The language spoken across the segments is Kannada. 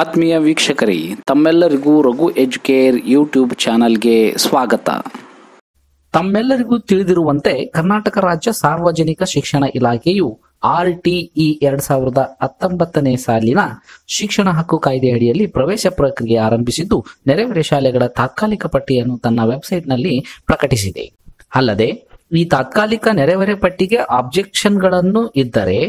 ಆತ್ಮೀಯ ವೀಕ್ಷಕರಿ, ತಮ್ಮೆಲ್ಲರಿಗೂ ರಘು ಎಜುಕೇರ್ ಯೂಟ್ಯೂಬ್ ಚಾನಲ್ಗೆ ಸ್ವಾಗತ. ತಮ್ಮೆಲ್ಲರಿಗೂ ತಿಳಿದಿರುವಂತೆ ಕರ್ನಾಟಕ ರಾಜ್ಯ ಸಾರ್ವಜನಿಕ ಶಿಕ್ಷಣ ಇಲಾಖೆಯು ಆರ್ ಟಿಇ ಎರಡ್ ಸಾವಿರದ ಹತ್ತೊಂಬತ್ತನೇ ಸಾಲಿನ ಶಿಕ್ಷಣ ಹಕ್ಕು ಕಾಯ್ದೆ ಅಡಿಯಲ್ಲಿ ಪ್ರವೇಶ ಪ್ರಕ್ರಿಯೆ ಆರಂಭಿಸಿದ್ದು, ನೆರೆಹೊರೆ ಶಾಲೆಗಳ ತಾತ್ಕಾಲಿಕ ಪಟ್ಟಿಯನ್ನು ತನ್ನ ವೆಬ್ಸೈಟ್ನಲ್ಲಿ ಪ್ರಕಟಿಸಿದೆ. ಅಲ್ಲದೆ, ಈ ತಾತ್ಕಾಲಿಕ ನೆರೆಹೊರೆ ಪಟ್ಟಿಗೆ ಆಬ್ಜೆಕ್ಷನ್ಗಳನ್ನು ಇದ್ದರೆ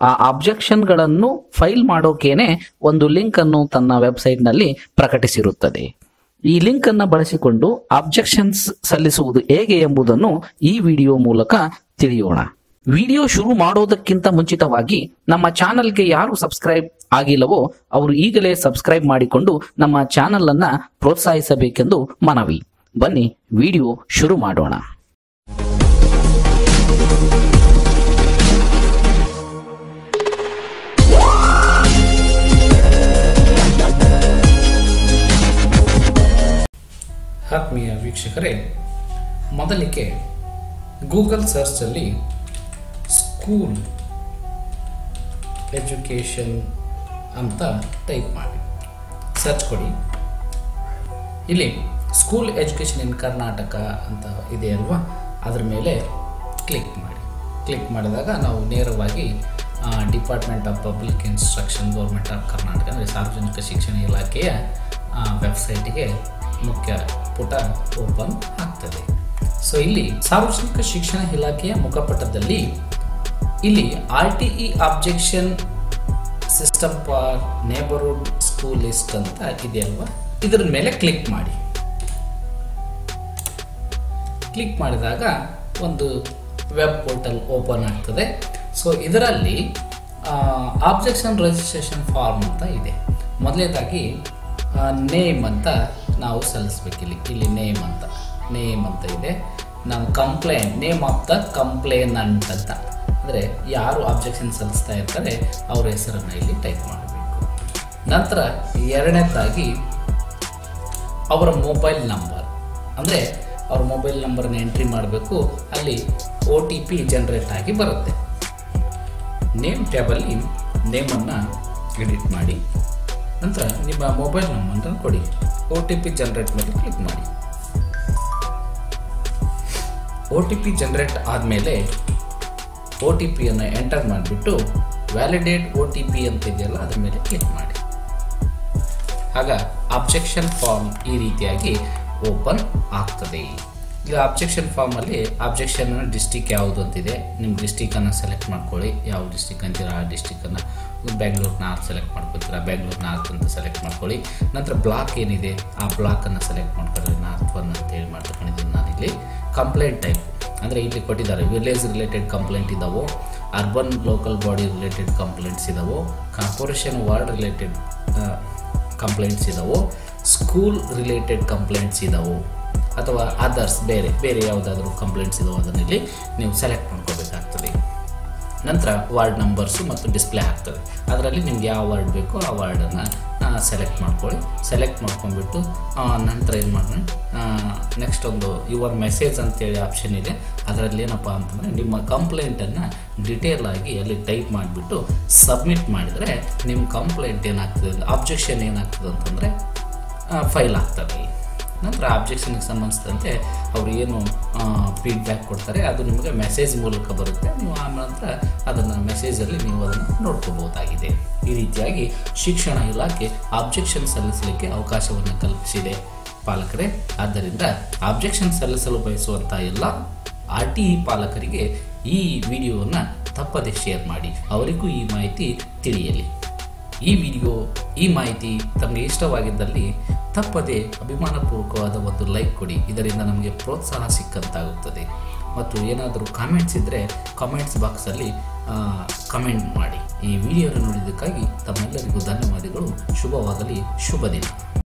ಆ ಆಬ್ಜೆಕ್ಷನ್ಗಳನ್ನು ಫೈಲ್ ಮಾಡೋಕೇನೆ ಒಂದು ಲಿಂಕ್ ಅನ್ನು ತನ್ನ ವೆಬ್ಸೈಟ್ನಲ್ಲಿ ಪ್ರಕಟಿಸಿರುತ್ತದೆ. ಈ ಲಿಂಕ್ ಅನ್ನು ಬಳಸಿಕೊಂಡು ಆಬ್ಜೆಕ್ಷನ್ಸ್ ಸಲ್ಲಿಸುವುದು ಹೇಗೆ ಎಂಬುದನ್ನು ಈ ವಿಡಿಯೋ ಮೂಲಕ ತಿಳಿಯೋಣ. ವಿಡಿಯೋ ಶುರು ಮಾಡೋದಕ್ಕಿಂತ ಮುಂಚಿತವಾಗಿ ನಮ್ಮ ಚಾನಲ್ಗೆ ಯಾರು ಸಬ್ಸ್ಕ್ರೈಬ್ ಆಗಿಲ್ಲವೋ ಅವರು ಈಗಲೇ ಸಬ್ಸ್ಕ್ರೈಬ್ ಮಾಡಿಕೊಂಡು ನಮ್ಮ ಚಾನಲ್ ಅನ್ನ ಪ್ರೋತ್ಸಾಹಿಸಬೇಕೆಂದು ಮನವಿ. ಬನ್ನಿ, ವಿಡಿಯೋ ಶುರು ಮಾಡೋಣ. ಆತ್ಮೀಯ ವೀಕ್ಷಕರೇ, ಮೊದಲಿಗೆ ಗೂಗಲ್ ಸರ್ಚಲ್ಲಿ ಸ್ಕೂಲ್ ಎಜುಕೇಷನ್ ಅಂತ ಟೈಪ್ ಮಾಡಿ. ಸರ್ಚ್ ಕೊಡಿ. ಇಲ್ಲಿ ಸ್ಕೂಲ್ ಎಜುಕೇಷನ್ ಇನ್ ಕರ್ನಾಟಕ ಅಂತ ಇದೆ ಅಲ್ವಾ? ಅದರ ಮೇಲೆ ಕ್ಲಿಕ್ ಮಾಡಿ. ಕ್ಲಿಕ್ ಮಾಡಿದಾಗ ನಾವು ನೇರವಾಗಿ department of public instruction government of Karnataka ಅಂದರೆ ಸಾರ್ವಜನಿಕ ಶಿಕ್ಷಣ ಇಲಾಖೆಯ ವೆಬ್ಸೈಟ್ಗೆ ಮುಖ್ಯ ಪುಟ ಓಪನ್ ಆಗ್ತದೆ. ಸೊ ಇಲ್ಲಿ ಸಾರ್ವಜನಿಕ ಶಿಕ್ಷಣ ಇಲಾಖೆಯ ಮುಖಪಟದಲ್ಲಿ ಇಲ್ಲಿ R T E objection system for neighbourhood school list ಅಂತ ಇದೆ ಅಲ್ವಾ? ಇದರ ಮೇಲೆ ಕ್ಲಿಕ್ ಮಾಡಿ. ಕ್ಲಿಕ್ ಮಾಡಿದಾಗ ಒಂದು ವೆಬ್ ಪೋರ್ಟಲ್ ಓಪನ್ ಆಗ್ತದೆ. ಸೊ ಇದರಲ್ಲಿ ಆಬ್ಜೆಕ್ಷನ್ ರಿಜಿಸ್ಟ್ರೇಷನ್ ಫಾರ್ಮ್ ಅಂತ ಇದೆ. ಮೊದಲನೇದಾಗಿ ನೇಮ್ ಅಂತ ನಾವು ಸಲ್ಲಿಸ್ಬೇಕಿಲ್ಲಿ. ಇಲ್ಲಿ ನೇಮ್ ಅಂತ. ನೇಮ್ ಅಂತ ಇದೆ. ನಾವು complaint name of the complain ಅಂತ ಅಂದರೆ ಯಾರು ಆಬ್ಜೆಕ್ಷನ್ ಸಲ್ಲಿಸ್ತಾ ಇರ್ತಾರೆ, ಅವ್ರ ಹೆಸರನ್ನು ಇಲ್ಲಿ ಟೈಪ್ ಮಾಡಬೇಕು. ನಂತರ ಎರಡನೇದಾಗಿ ಅವರ ಮೊಬೈಲ್ ನಂಬರ್. ಅಂದರೆ ಅವ್ರ ಮೊಬೈಲ್ ನಂಬರ್ನ ಎಂಟ್ರಿ ಮಾಡಬೇಕು. ಅಲ್ಲಿ ಒ ಟಿ ಪಿ ಜನ್ರೇಟ್ ಆಗಿ ಬರುತ್ತೆ. ನೇಮ್ ಟ್ಯಾಬಲ್ಲಿ ನೇಮನ್ನು ಎಡಿಟ್ ಮಾಡಿ. ನಂತರ ನಿಮ್ಮ ಮೊಬೈಲ್ ನಂಬರ್ ಕೊಡಿ. ಒ ಟಿ ಪಿ ಜನ್ರೇಟ್ ಮೇಲೆ ಕ್ಲಿಕ್ ಮಾಡಿ. ಒ ಟಿ ಪಿ ಜನ್ರೇಟ್ ಆದಮೇಲೆ ಒ ಟಿ ಪಿಯನ್ನು ಎಂಟರ್ ಮಾಡಿಬಿಟ್ಟು ವ್ಯಾಲಿಡೇಟ್ ಒ ಟಿ ಪಿ ಅಂತ ಇದೆಯಲ್ಲ ಅದ್ರ ಮೇಲೆ ಕ್ಲಿಕ್ ಮಾಡಿ. ಆಗ ಅಬ್ಜೆಕ್ಷನ್ ಫಾರ್ಮ್ ಈ ರೀತಿಯಾಗಿ ಓಪನ್ ಆಗ್ತದೆ. ಈಗ ಅಬ್ಜೆಕ್ಷನ್ ಫಾರ್ಮಲ್ಲಿ ಅಬ್ಜೆಕ್ಷನ್ ಡಿಸ್ಟಿಕ್ ಯಾವುದು ಅಂತಿದೆ? ನಿಮ್ಮ ಡಿಸ್ಟಿಕನ್ನು ಸೆಲೆಕ್ಟ್ ಮಾಡ್ಕೊಳ್ಳಿ. ಯಾವ ಡಿಸ್ಟಿಕ್ ಅಂತೀರ? ಆ ಡಿಸ್ಟಿಕನ್ನು ಬೆಂಗಳೂರು ನಾಲ್ಕು ಸೆಲೆಕ್ಟ್ ಮಾಡ್ಕೊತೀರಾ ಬ್ಯಾಂಗ್ಳೂರ್ ನಾಲ್ಕು ಅಂತ ಸೆಲೆಕ್ಟ್ ಮಾಡ್ಕೊಳ್ಳಿ. ನಂತರ ಬ್ಲಾಕ್ ಏನಿದೆ, ಆ ಬ್ಲಾಕನ್ನು ಸೆಲೆಕ್ಟ್ ಮಾಡ್ಕೊಳ್ಳಿ ನಾರ್ತ್ ಒನ್ ಅಂತೇಳಿ ಮಾಡ್ಕೊಂಡಿದ್ದೀನಿ ನಾನಿಲ್ಲಿ. Complaint type. ಅಂದರೆ ಇಲ್ಲಿ ಕೊಟ್ಟಿದ್ದಾರೆ, village related complaint ಇದ್ದಾವೋ urban local body related complaints ಇದ್ದಾವೋ corporation ward related complaints ಇದ್ದಾವೋ ಸ್ಕೂಲ್ ರಿಲೇಟೆಡ್ ಕಂಪ್ಲೇಂಟ್ಸ್ ಇದ್ದಾವೋ ಅಥವಾ ಅದರ್ಸ್ ಬೇರೆ ಬೇರೆ ಯಾವುದಾದ್ರೂ ಕಂಪ್ಲೇಂಟ್ಸ್ ಇದಾವೆ ಅದನ್ನಲ್ಲಿ ನೀವು ಸೆಲೆಕ್ಟ್ ಮಾಡ್ಕೋಬೇಕಾಗ್ತದೆ ನಂತರ ವಾರ್ಡ್ ನಂಬರ್ಸು ಮತ್ತು ಡಿಸ್ಪ್ಲೇ ಆಗ್ತದೆ. ಅದರಲ್ಲಿ ನಿಮ್ಗೆ ಯಾವ ವಾರ್ಡ್ ಬೇಕೋ ಆ ವಾರ್ಡನ್ನು ಸೆಲೆಕ್ಟ್ ಮಾಡ್ಕೊಳ್ಳಿ. ಸೆಲೆಕ್ಟ್ ಮಾಡ್ಕೊಂಡ್ಬಿಟ್ಟು ನಂತರ ಏನು ಮಾಡೋಣ ನೆಕ್ಸ್ಟ್ ಒಂದು ಯುವರ್ ಮೆಸೇಜ್ ಅಂತೇಳಿ ಆಪ್ಷನ್ ಇದೆ. ಅದರಲ್ಲಿ ಏನಪ್ಪ ಅಂತಂದರೆ ನಿಮ್ಮ ಕಂಪ್ಲೇಂಟನ್ನು ಡಿಟೇಲ್ ಆಗಿ ಅಲ್ಲಿ ಟೈಪ್ ಮಾಡಿಬಿಟ್ಟು ಸಬ್ಮಿಟ್ ಮಾಡಿದರೆ ನಿಮ್ಮ ಕಂಪ್ಲೇಂಟ್ ಏನಾಗ್ತದೆ ಆಬ್ಜೆಕ್ಷನ್ ಏನಾಗ್ತದೆ ಅಂತಂದರೆ ಫೈಲ್ ಆಗ್ತದೆ. ನಂತರ ಆಬ್ಜೆಕ್ಷನ್ಗೆ ಸಂಬಂಧಿಸಿದಂತೆ ಅವರು ಏನು ಫೀಡ್ಬ್ಯಾಕ್ ಕೊಡ್ತಾರೆ, ಅದು ನಿಮಗೆ ಮೆಸೇಜ್ ಮೂಲಕ ಬರುತ್ತೆ. ನೀವು ಆ ನಂತರ ಅದನ್ನು ಮೆಸೇಜಲ್ಲಿ ನೀವು ಅದನ್ನು ನೋಡ್ಕೋಬಹುದಾಗಿದೆ. ಈ ರೀತಿಯಾಗಿ ಶಿಕ್ಷಣ ಇಲಾಖೆ ಆಬ್ಜೆಕ್ಷನ್ ಸಲ್ಲಿಸಲಿಕ್ಕೆ ಅವಕಾಶವನ್ನು ಕಲ್ಪಿಸಿದೆ. ಪಾಲಕರೇ, ಆದ್ದರಿಂದ ಆಬ್ಜೆಕ್ಷನ್ ಸಲ್ಲಿಸಲು ಬಯಸುವಂಥ ಎಲ್ಲ ಆರ್ ಟಿ ಇ ಪಾಲಕರಿಗೆ ಈ ವಿಡಿಯೋವನ್ನು ತಪ್ಪದೆ ಶೇರ್ ಮಾಡಿ. ಅವರಿಗೂ ಈ ಮಾಹಿತಿ ತಿಳಿಯಲಿ. ಈ ವಿಡಿಯೋ, ಈ ಮಾಹಿತಿ ತಮಗೆ ಇಷ್ಟವಾಗಿದ್ದಲ್ಲಿ ತಪ್ಪದೆ ಅಭಿಮಾನಪೂರ್ವಕವಾದ ಒಂದು ಲೈಕ್ ಕೊಡಿ. ಇದರಿಂದ ನಮಗೆ ಪ್ರೋತ್ಸಾಹ ಸಿಕ್ಕಂತಾಗುತ್ತದೆ. ಮತ್ತು ಏನಾದರೂ ಕಾಮೆಂಟ್ಸ್ ಇದ್ದರೆ ಕಾಮೆಂಟ್ಸ್ ಬಾಕ್ಸಲ್ಲಿ ಕಮೆಂಟ್ ಮಾಡಿ. ಈ ವಿಡಿಯೋನ ನೋಡಿದ್ದಕ್ಕಾಗಿ ತಮ್ಮೆಲ್ಲರಿಗೂ ಧನ್ಯವಾದಗಳು. ಶುಭವಾಗಲಿ ಶುಭ ದಿನ